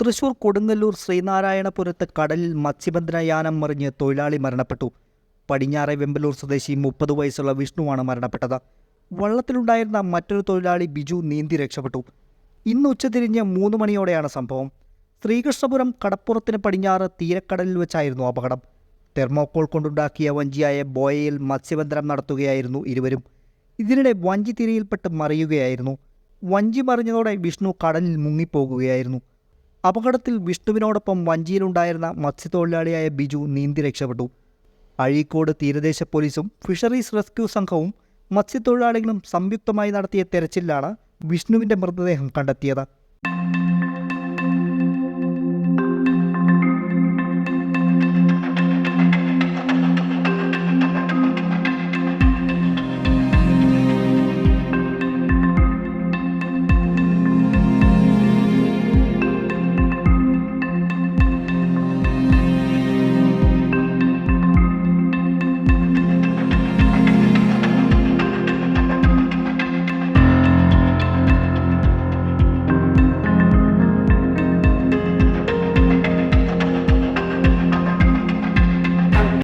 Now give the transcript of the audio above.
തൃശൂർ കൊടുങ്ങല്ലൂർ ശ്രീനാരായണപുരത്ത് കടലിൽ മത്സ്യബന്ധന യാനം മറിഞ്ഞ് തൊഴിലാളി മരണപ്പെട്ടു. പടിഞ്ഞാറെ വെമ്പലൂർ സ്വദേശി മുപ്പത് വയസ്സുള്ള വിഷ്ണുവാണ് മരണപ്പെട്ടത്. വള്ളത്തിലുണ്ടായിരുന്ന മറ്റൊരു തൊഴിലാളി ബിജു നീന്തി രക്ഷപ്പെട്ടു. ഇന്ന് ഉച്ചതിരിഞ്ഞ് മൂന്ന് മണിയോടെയാണ് സംഭവം. ശ്രീകൃഷ്ണപുരം കടപ്പുറത്തിന് പടിഞ്ഞാറ് തീരക്കടലിൽ വെച്ചായിരുന്നു അപകടം. തെർമോക്കോൾ കൊണ്ടുണ്ടാക്കിയ വഞ്ചിയായ ബോയയിൽ മത്സ്യബന്ധനം നടത്തുകയായിരുന്നു ഇരുവരും. ഇതിനിടെ വഞ്ചി തിരയിൽപ്പെട്ട് മറിയുകയായിരുന്നു. വഞ്ചി മറിഞ്ഞതോടെ വിഷ്ണു കടലിൽ മുങ്ങിപ്പോകുകയായിരുന്നു. അപകടത്തിൽ വിഷ്ണുവിനോടൊപ്പം വഞ്ചിയിലുണ്ടായിരുന്ന മത്സ്യത്തൊഴിലാളിയായ ബിജു നീന്തി രക്ഷപ്പെട്ടു. അഴീക്കോട് തീരദേശ പോലീസും ഫിഷറീസ് റെസ്ക്യൂ സംഘവും മത്സ്യത്തൊഴിലാളികളും സംയുക്തമായി നടത്തിയ തെരച്ചിലാണ് വിഷ്ണുവിന്റെ മൃതദേഹം കണ്ടെത്തിയത്.